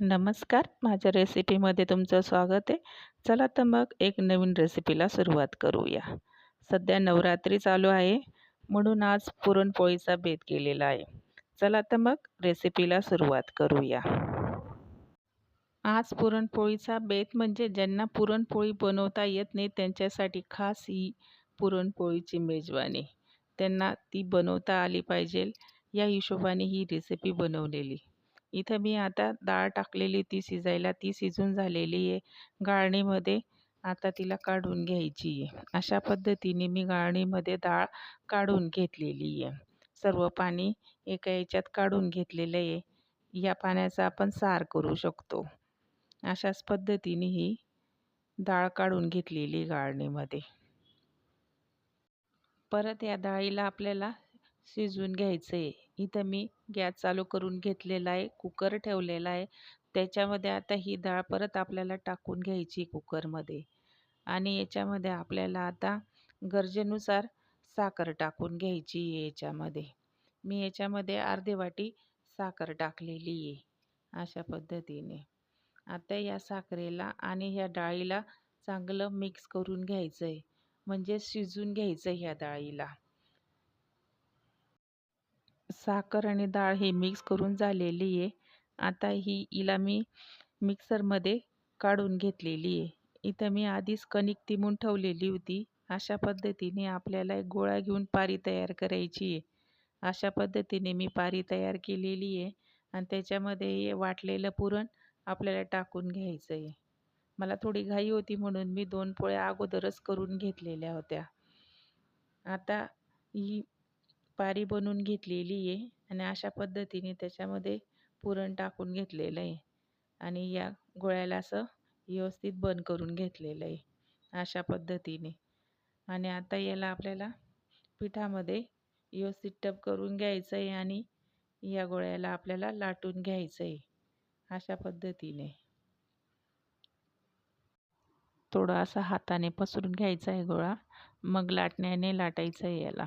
नमस्कार. माझ्या रेसिपीमध्ये तुमचं स्वागत आहे. चला तर मग एक नवीन रेसिपीला सुरुवात करूया. सध्या नवरात्री चालू आहे. म्हणून आज पुरणपोळीचा बेत केलेला आहे. चला तर मग रेसिपीला सुरुवात करूया. आज पुरणपोळीचा बेत म्हणजे ज्यांना पुरणपोळी बनवता येत नाही त्यांच्यासाठी खास ही पुरणपोळीची मेजवानी. त्यांना ती बनवता आली पाहिजे. या हिशोबाने ही रेसिपी बनवलेली. इथं मी आता डाळ टाकलेली ती शिजायला ती शिजून झालेली आहे. गाळणीमध्ये आता तिला काढून घ्यायची आहे. अशा पद्धतीने मी गाळणीमध्ये डाळ काढून घेतलेली आहे. सर्व पाणी एका याच्यात काढून घेतलेलं आहे. या पाण्याचा आपण सार करू शकतो. अशाच पद्धतीने ही डाळ काढून घेतलेली गाळणीमध्ये. परत या डाळीला आपल्याला शिजवून घ्यायचं आहे इथं मी गॅस चालू करून घेतलेला आहे कुकर ठेवलेला आहे. त्याच्यामध्ये आता ही डाळ परत आपल्याला टाकून घ्यायची कुकरमध्ये. आणि याच्यामध्ये आपल्याला आता गरजेनुसार साखर टाकून घ्यायची आहे याच्यामध्ये. मी याच्यामध्ये अर्धी वाटी साखर टाकलेली आहे अशा पद्धतीने. आता या साखरेला आणि ह्या डाळीला चांगलं मिक्स करून घ्यायचं आहे म्हणजे शिजून घ्यायचं ह्या डाळीला. साखर आणि डाळ ही मिक्स करून झालेली आहे. आता ही हिला मी मिक्सरमध्ये काढून घेतलेली आहे. इथं मी आधीच कणिक तिमून ठेवलेली होती. अशा पद्धतीने आपल्याला एक गोळा घेऊन पारी तयार करायची आहे. अशा पद्धतीने मी पारी तयार केलेली आहे आणि त्याच्यामध्ये हे वाटलेलं पुरण आपल्याला टाकून घ्यायचं आहे. मला थोडी घाई होती म्हणून मी दोन पोळ्या अगोदरच करून घेतलेल्या होत्या. आता ही पारी बनवून घेतलेली आहे आणि अशा पद्धतीने त्याच्यामध्ये पुरण टाकून घेतलेलं आहे. आणि या गोळ्याला असं व्यवस्थित बंद करून घेतलेलं आहे अशा पद्धतीने. आणि आता याला आपल्याला पिठामध्ये व्यवस्थित टप करून घ्यायचं आहे आणि या गोळ्याला आपल्याला लाटून घ्यायचं आहे अशा पद्धतीने. थोडा असा हाताने पसरून घ्यायचा आहे गोळा. मग लाटण्याने लाटायचं आहे याला.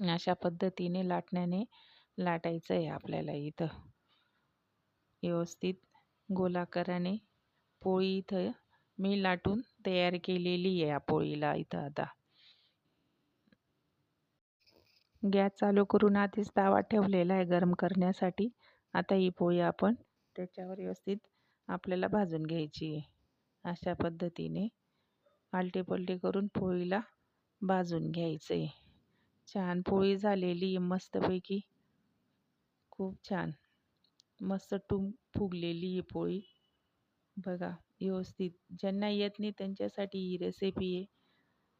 अशा पद्धतीने लाटण्याने लाटायचं आहे आपल्याला इथं. व्यवस्थित गोलाकाराने पोळी इथं मी लाटून तयार केलेली आहे या पोळीला इथं आता. गॅस चालू करून आधीच तावा ठेवलेला आहे गरम करण्यासाठी. आता ही पोळी आपण त्याच्यावर व्यवस्थित आपल्याला भाजून घ्यायची आहे. अशा पद्धतीने आलटी पलटी करून पोळीला भाजून घ्यायचं आहे छान पोळी झालेली आहे मस्तपैकी. खूप छान. मस्त टूम फुगलेली आहे पोळी. बघा व्यवस्थित. ज्यांना येत नाही त्यांच्यासाठी ही रेसिपी आहे.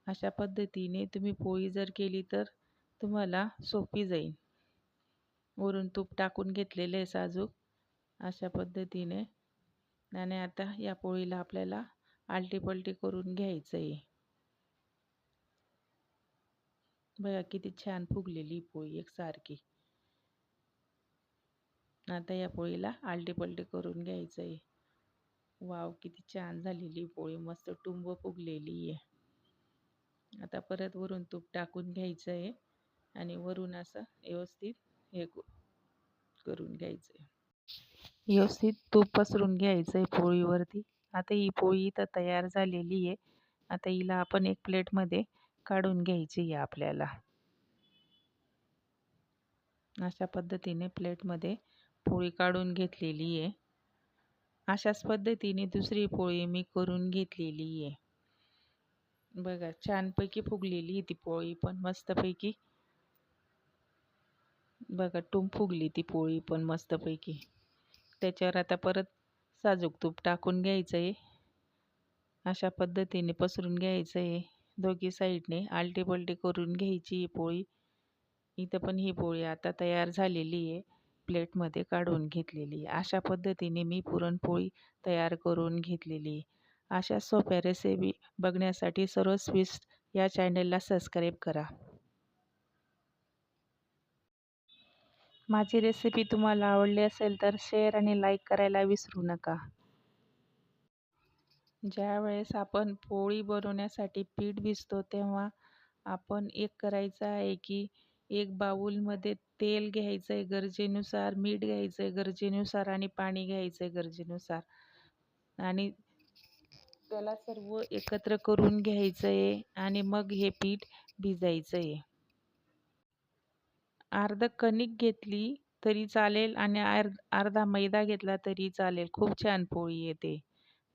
अशा पद्धतीने तुम्ही पोळी जर केली तर तुम्हाला सोपी जाईल. वरून तूप टाकून घेतलेलं आहे साजूक. अशा पद्धतीने. आणि आता या पोळीला आपल्याला आलटीपलटी करून घ्यायचं आहे बघा किती छान फुगलेली पोळी एकसारखी आता या पोळीला आलटी पलटी करून घ्यायचं आहे वाव किती छान झालेली पोळी मस्त टुंब फुगलेली आहे. आता परत वरून तूप टाकून घ्यायचं आहे आणि वरून असं व्यवस्थित हे करून घ्यायचं आहे व्यवस्थित तूप पसरून घ्यायचं आहे पोळीवरती. आता ही पोळी इथं तयार झालेली आहे. आता हिला आपण एक प्लेटमध्ये काढून घ्यायची आहे आपल्याला. अशा पद्धतीने प्लेटमध्ये पोळी काढून घेतलेली आहे. अशाच पद्धतीने दुसरी पोळी मी करून घेतलेली आहे. बघा छानपैकी फुगलेली ती पोळी पण मस्तपैकी. बघा टूम फुगली ती पोळी पण मस्तपैकी. त्याच्यावर आता परत साजूक तूप टाकून घ्यायचं आहे अशा पद्धतीने पसरून घ्यायचं आहे दोघी साईडने आलटी पलटी करून घ्यायची ही पोळी. इथं पण ही पोळी आता तयार झालेली आहे. प्लेटमध्ये काढून घेतलेली अशा पद्धतीने मी पुरणपोळी तयार करून घेतलेली अशा सोप्या रेसिपी बघण्यासाठी सर्व स्वीट्स या चॅनलला सबस्क्राईब करा. माझी रेसिपी तुम्हाला आवडली असेल तर शेअर आणि लाईक करायला विसरू नका. ज्यावेळेस आपण पोळी बनवण्यासाठी पीठ भिजतो तेव्हा आपण एक करायचं आहे की एक बाऊलमध्ये तेल घ्यायचं आहे गरजेनुसार मीठ घ्यायचं आहे गरजेनुसार आणि पाणी घ्यायचं आहे गरजेनुसार. आणि त्याला सर्व एकत्र करून घ्यायचं आहे आणि मग हे पीठ भिजायचं आहे अर्ध कणिक घेतली तरी चालेल आणि अर्ध अर्धा मैदा घेतला तरी चालेल. खूप छान पोळी येते.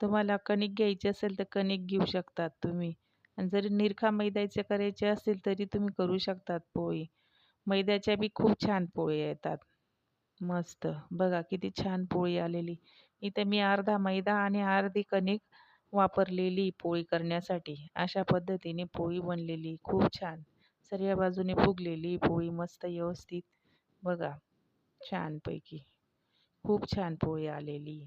तुम्हाला कणिक घ्यायची असेल तर कणिक घेऊ शकतात तुम्ही. आणि जरी निरखा मैद्याचे करायचे असेल तरी तुम्ही करू शकतात पोळी. मैद्याच्या बी खूप छान पोळी येतात. मस्त. बघा किती छान पोळी आलेली. इथे मी अर्धा मैदा आणि अर्धी कणिक वापरलेली पोळी करण्यासाठी. अशा पद्धतीने पोळी बनलेली. खूप छान. सर्व बाजूने फुगलेली पोळी मस्त व्यवस्थित. बघा. छानपैकी. खूप छान पोळी आलेली.